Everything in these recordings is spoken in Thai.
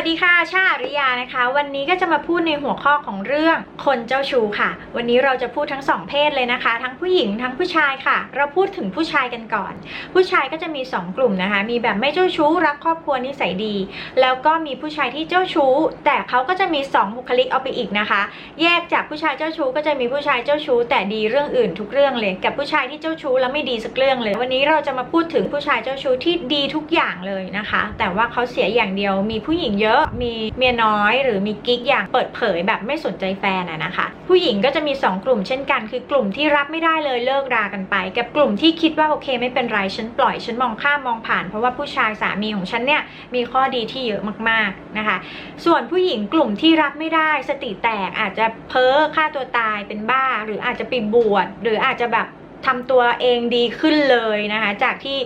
วัสดีค่ะ ชาอริยานะคะ วันนี้ก็จะมาพูดในหัวข้อของเรื่องคนเจ้าชู้ค่ะ วันนี้เราจะพูดทั้งสองเพศเลยนะคะ ทั้งผู้หญิงทั้งผู้ชายค่ะ เราพูดถึงผู้ชายกันก่อน ผู้ชายก็จะมี 2 กลุ่มนะคะ มีแบบไม่เจ้าชู้รักครอบครัวนิสัยดี แล้วก็มีผู้ชายที่เจ้าชู้ แต่เขาก็จะมี 2 บุคลิกเอาไปอีกนะคะ แยกจากผู้ชายเจ้าชู้ก็จะมีผู้ชายเจ้าชู้ แต่ดีเรื่องอื่นทุกเรื่องเลย กับผู้ชายที่เจ้าชู้แล้วไม่ดีสักเรื่องเลย วันนี้เราจะมาพูดถึงผู้ชายเจ้าชู้ที่ดีทุกอย่างเลยนะคะ แต่ว่าเขาเสียอย่างเดียวมีผู้หญิงเยอะมีเมียน้อยหรือมีกิ๊กอย่างเปิดเผยแบบไม่สนใจแฟนอะนะคะ ผู้หญิงก็จะมี 2 กลุ่มเช่นกัน คือกลุ่มที่รับไม่ได้เลยเลิกรากันไป กับกลุ่มที่คิดว่าโอเคไม่เป็นไรฉันปล่อยฉันมองข้ามมองผ่าน เพราะว่าผู้ชายสามีของฉันเนี่ยมีข้อดีที่เยอะมากๆนะคะ ส่วนผู้หญิงกลุ่มที่รับไม่ได้สติแตกอาจจะเพ้อฆ่าตัวตายเป็นบ้า หรืออาจจะไปบวชหรืออาจจะแบบทำตัวเองดีขึ้นเลยนะคะ จากที่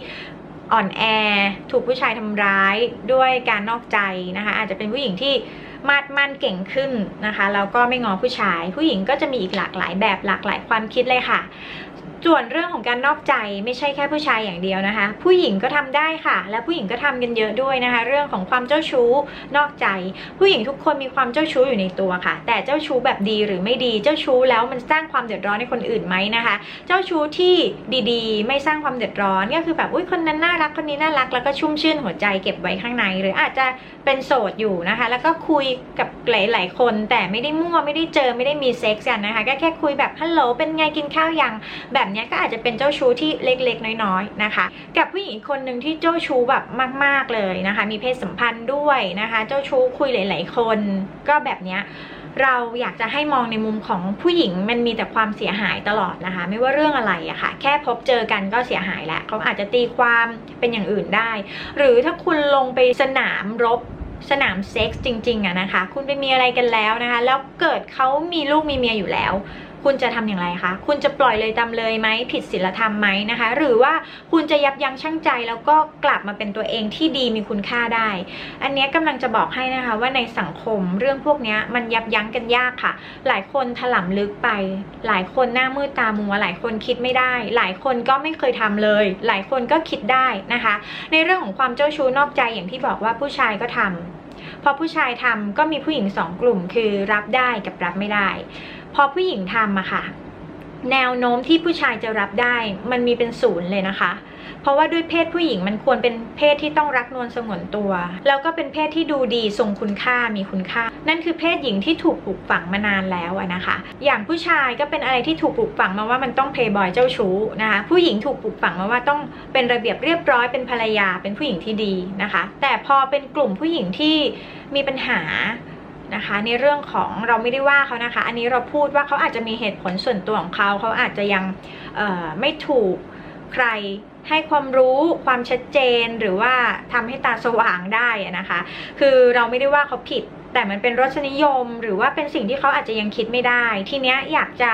อ่อนแอ ถูกผู้ชายทำร้ายด้วยการนอกใจนะคะ อาจจะเป็นผู้หญิงที่มาดมั่นเก่งขึ้นนะคะแล้วก็ไม่งอผู้ชาย ผู้หญิงก็จะมีอีกหลากหลายแบบหลากหลายความคิดเลยค่ะ ส่วนเรื่องของการนอกใจไม่ใช่แค่ผู้ชายอย่างเดียวนะคะ ผู้หญิงก็ทำได้ค่ะ และผู้หญิงก็ทำกันเยอะด้วยนะคะ เรื่องของความเจ้าชู้นอกใจ ผู้หญิงทุกคนมีความเจ้าชู้อยู่ในตัวค่ะ แต่เจ้าชู้แบบดีหรือไม่ดีเจ้าชู้แล้วมันสร้างความเดือดร้อนให้คนอื่นไหมนะคะ เจ้าชู้ที่ดีๆ ไม่สร้างความเดือดร้อนก็คือแบบอุ้ยคนนั้นน่ารักคนนี้น่ารักแล้วก็ชุ่มชื่นหัวใจเก็บไว้ข้างใน หรืออาจจะเป็นโสดอยู่นะคะ แล้วก็คุยกับหลายๆคนแต่ไม่ได้มั่วไม่ได้เจอไม่ได้มีเซ็กซ์กันนะคะก็แค่คุยแบบฮัลโหลเป็นไงกินข้าวยังแบบนี้ยก็อาจจะเป็นเจ้าชู้ที่เล็กๆ น้อยๆนะคะ กับผู้หญิงคนหนึ่งที่เจ้าชู้แบบมาก ๆเลยนะคะ มีเพศสัมพันธ์ด้วยนะคะ เจ้าชู้คุยหลาย ๆ คนก็แบบเนี้ยเราอยากจะให้มองในมุมของผู้หญิงมันมีแต่ความเสียหายตลอดนะคะ ไม่ว่าเรื่องอะไรอะค่ะ แค่พบเจอกันก็เสียหายแล้วเขาอาจจะตีความเป็นอย่างอื่นได้ หรือถ้าคุณลงไปสนามรบสนามเซ็กซ์จริงๆอะนะคะ คุณไปมีอะไรกันแล้วนะคะ แล้วเกิดเขามีลูกมีเมียอยู่แล้ว คุณจะทำอย่างไรคะ คุณจะปล่อยเลยตามเลยไหมผิดศีลธรรมไหมนะคะ หรือว่าคุณจะยับยั้งชั่งใจแล้วก็กลับมาเป็นตัวเองที่ดีมีคุณค่าได้ อันนี้ยกำลังจะบอกให้นะคะว่าในสังคมเรื่องพวกนี้มันยับยั้งกันยากค่ะ หลายคนถล่มลึกไป หลายคนหน้ามืดตามัวหลายคนคิดไม่ได้ หลายคนก็ไม่เคยทำเลย หลายคนก็คิดได้นะคะ ในเรื่องของความเจ้าชู้นอกใจอย่างที่บอกว่าผู้ชายก็ทำพอผู้ชายทำก็มีผู้หญิงสองกลุ่มคือรับได้กับรับไม่ได้ พอผู้หญิงทำอะค่ะ แนวโน้มที่ผู้ชายจะรับได้มันมีเป็นศูนย์เลยนะคะ เพราะว่าด้วยเพศผู้หญิงมันควรเป็นเพศที่ต้องรักนวลสงวนตัว แล้วก็เป็นเพศที่ดูดีทรงคุณค่ามีคุณค่า นั่นคือเพศหญิงที่ถูกปลูกฝังมานานแล้วนะคะ อย่างผู้ชายก็เป็นอะไรที่ถูกปลูกฝังมาว่ามันต้องเพย์บอยเจ้าชู้นะคะผู้หญิงถูกปลูกฝังมาว่าต้องเป็นระเบียบเรียบร้อยเป็นภรรยาเป็นผู้หญิงที่ดีนะคะ แต่พอเป็นกลุ่มผู้หญิงที่มีปัญหา นะคะ ในเรื่องของเราไม่ได้ว่าเขานะคะ อันนี้เราพูดว่าเขาอาจจะมีเหตุผลส่วนตัวของเขาเขาอาจจะยังไม่ถูกใครให้ความรู้ความชัดเจนหรือว่าทำให้ตาสว่างได้นะคะ คือเราไม่ได้ว่าเขาผิด แต่มันเป็นรสนิยม หรือว่าเป็นสิ่งที่เขาอาจจะยังคิดไม่ได้ ทีเนี้ยอยากจะ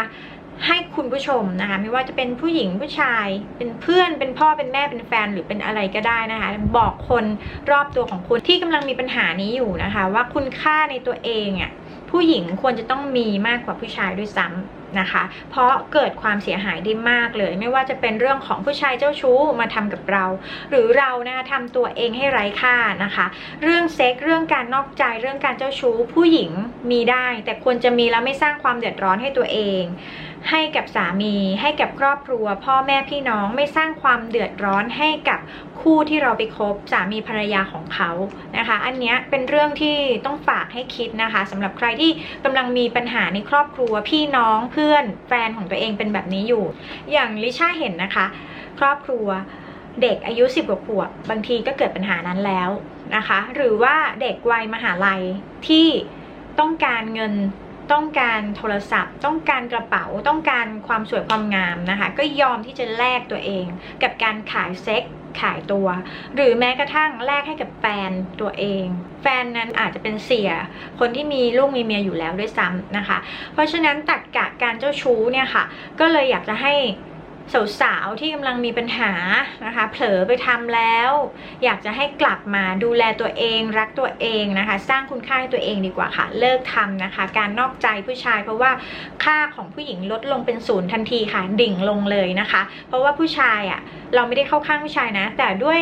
ให้คุณผู้ชมนะคะ ไม่ว่าจะเป็นผู้หญิงผู้ชาย เป็นเพื่อนเป็นพ่อเป็นแม่เป็นแฟนหรือเป็นอะไรก็ได้นะคะ บอกคนรอบตัวของคุณที่กำลังมีปัญหานี้อยู่นะคะ ว่าคุณค่าในตัวเองอะผู้หญิงควรจะต้องมีมากกว่าผู้ชายด้วยซ้ำนะคะ เพราะเกิดความเสียหายได้มากเลย ไม่ว่าจะเป็นเรื่องของผู้ชายเจ้าชู้มาทำกับเรา หรือเรานะคะทำตัวเองให้ไร้ค่านะคะ เรื่องเซ็กเรื่องการนอกใจเรื่องการเจ้าชู้ ผู้หญิงมีได้ แต่ควรจะมีแล้วไม่สร้างความเดือดร้อนให้ตัวเองให้กับสามี ให้กับครอบครัว พ่อแม่พี่น้องไม่สร้างความเดือดร้อนให้กับคู่ที่เราไปคบสามีภรรยาของเขานะคะ อันนี้เป็นเรื่องที่ต้องฝากให้คิดนะคะสำหรับใครที่กำลังมีปัญหาในครอบครัวพี่น้องเพื่อนแฟนของตัวเองเป็นแบบนี้อยู่ อย่างลิชาเห็นนะคะ ครอบครัวเด็กอายุ 10กว่าขวบบางทีก็เกิดปัญหานั้นแล้วนะคะ หรือว่าเด็กวัยมหาลัยที่ต้องการเงิน ต้องการโทรศัพท์ ต้องการกระเป๋าต้องการความสวยความงามนะคะ ก็ยอมที่จะแลกตัวเอง กับการขายเซ็กขายตัว หรือแม้กระทั่งแลกให้กับแฟนตัวเอง แฟนนั้นอาจจะเป็นเสีย คนที่มีลูกมีเมียอยู่แล้วด้วยซ้ำนะคะ เพราะฉะนั้นตัดกะการเจ้าชู้เนี่ยค่ะ ก็เลยอยากจะให้ สาวๆที่กำลังมีปัญหานะคะ เผลอไปทำแล้ว อยากจะให้กลับมาดูแลตัวเอง รักตัวเองนะคะ สร้างคุณค่าให้ตัวเองดีกว่าค่ะ เลิกทำนะคะ การนอกใจผู้ชายเพราะว่าค่าของผู้หญิงลดลงเป็นศูนย์ทันทีค่ะ ดิ่งลงเลยนะคะ เพราะว่าผู้ชายอะเราไม่ได้เข้าข้างผู้ชายนะ แต่ด้วย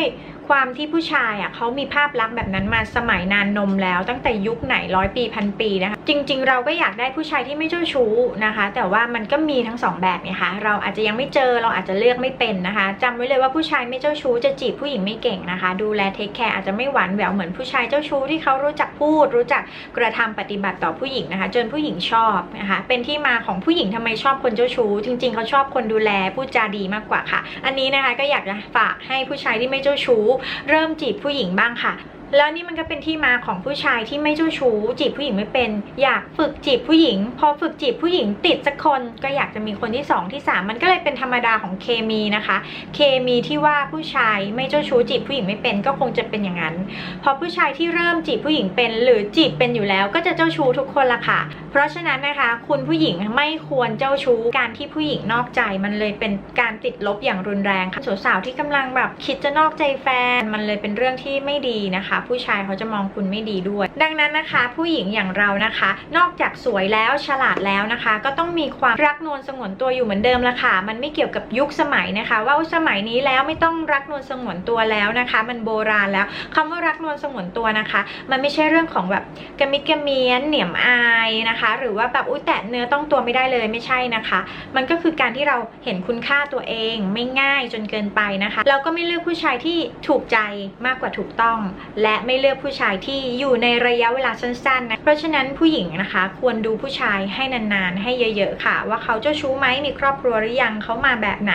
ความที่ผู้ชายอะเขามีภาพลักษณ์แบบนั้นมาสมัยนานนมแล้ว ตั้งแต่ยุคไหนร้อยปีพันปีนะคะจริง ๆ เราก็อยากได้ผู้ชายที่ไม่เจ้าชู้นะคะ แต่ว่ามันก็มีทั้งสองแบบไงคะเราอาจจะยังไม่เจอเราอาจจะเลือกไม่เป็นนะคะจำไว้เลยว่าผู้ชายไม่เจ้าชู้จะจีบผู้หญิงไม่เก่งนะคะ ดูแลเทคแคร์อาจจะไม่หวานแหววเหมือนผู้ชายเจ้าชู้ที่เขารู้จักพูด รู้จักกระทำปฏิบัติต่อผู้หญิงนะคะ จนผู้หญิงชอบนะคะเป็นที่มาของผู้หญิงทำไมชอบคนเจ้าชู้จริง ๆเขาชอบคนดูแลพูดจาดีมากกว่าค่ะ อันนี้นะคะก็อยากจะฝากให้ผู้ชายที่ไม่เจ้าชู้เริ่มจีบผู้หญิงบ้างค่ะ แล้วนี่มันก็เป็นที่มาของผู้ชายที่ไม่เจ้าชู้จีบผู้หญิงไม่เป็น อยากฝึกจีบผู้หญิง พอฝึกจีบผู้หญิงติดสักคนก็อยากจะมีคนที่สองที่สามมันก็เลยเป็นธรรมดาของเคมีนะคะ เคมีที่ว่าผู้ชายไม่เจ้าชู้จีบผู้หญิงไม่เป็นก็คงจะเป็นอย่างนั้น พอผู้ชายที่เริ่มจีบผู้หญิงเป็น หรือจีบเป็นอยู่แล้วก็จะเจ้าชู้ทุกคนละค่ะ เพราะฉะนั้นนะคะ คุณผู้หญิงไม่ควรเจ้าชู้การที่ผู้หญิงนอกใจ มันเลยเป็นการติดลบอย่างรุนแรงค่ะสาวๆที่กำลังแบบคิดจะนอกใจแฟน มันเลยเป็นเรื่องที่ไม่ดีนะคะผู้ชายเขาจะมองคุณไม่ดีด้วย ดังนั้นนะคะ ผู้หญิงอย่างเรานะคะ นอกจากสวยแล้วฉลาดแล้วนะคะ ก็ต้องมีความรักนวลสงวนตัวอยู่เหมือนเดิมละค่ะ มันไม่เกี่ยวกับยุคสมัยนะคะ ว่าสมัยนี้แล้วไม่ต้องรักนวลสงวนตัวแล้วนะคะ มันโบราณแล้วคำว่ารักนวลสงวนตัวนะคะ มันไม่ใช่เรื่องของแบบกระมิดกระเมียนเหนียมอายนะคะ หรือว่าแบบอุ้ยแตะเนื้อต้องตัวไม่ได้เลยไม่ใช่นะคะ มันก็คือการที่เราเห็นคุณค่าตัวเองไม่ง่ายจนเกินไปนะคะ เราก็ไม่เลือกผู้ชายที่ถูกใจมากกว่าถูกต้องและและไม่เลือกผู้ชายที่อยู่ในระยะเวลาสั้นๆนะเพราะฉะนั้นผู้หญิงนะคะ ควรดูผู้ชายให้นานๆ ให้เยอะ ๆ ค่ะ ว่าเขาเจ้าชู้ไหมมีครอบครัวหรือยังเขามาแบบไหน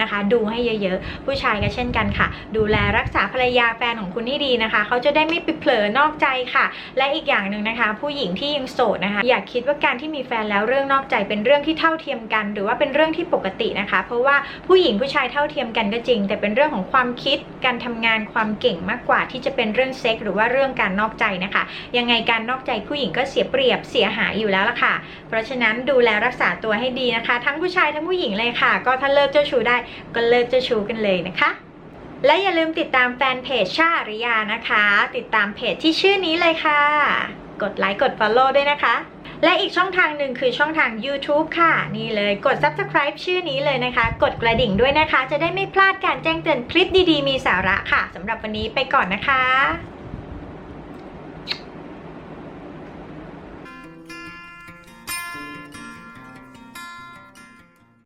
นะคะ ดูให้เยอะๆ ผู้ชายก็เช่นกันค่ะ ดูแลรักษาภรรยาแฟนของคุณให้ดีนะคะ เขาจะได้ไม่ไปเผลอนอกใจค่ะ และอีกอย่างหนึ่งนะคะ ผู้หญิงที่ยังโสดนะคะ อย่าคิดว่าการที่มีแฟนแล้วเรื่องนอกใจเป็นเรื่องที่เท่าเทียมกัน หรือว่าเป็นเรื่องที่ปกตินะคะ เพราะว่าผู้หญิงผู้ชายเท่าเทียมกันก็จริง แต่เป็นเรื่องของความคิดการทำงานความเก่งมากกว่าที่จะเป็นเรื่องเซ็กหรือว่าเรื่องการนอกใจนะคะ ยังไงการนอกใจผู้หญิงก็เสียเปรียบเสียหายอยู่แล้วล่ะค่ะ เพราะฉะนั้นดูแลรักษาตัวให้ดีนะคะ ทั้งผู้ชายทั้งผู้หญิงเลยค่ะ ก็ถ้าเลิกเจ้าชู้ได้ก็เลิกเจ้าชู้กันเลยนะคะและอย่าลืมติดตามแฟนเพจชาอาริยานะคะ ติดตามเพจที่ชื่อนี้เลยค่ะ กดไลค์กด Follow ด้วยนะคะ และอีกช่องทางหนึ่งคือช่องทาง YouTube ค่ะ นี่เลยกด Subscribe ชื่อนี้เลยนะคะ กดกระดิ่งด้วยนะคะ จะได้ไม่พลาดการแจ้งเตือนคลิปดีๆ มีสาระค่ะสำหรับวันนี้ไปก่อนนะคะ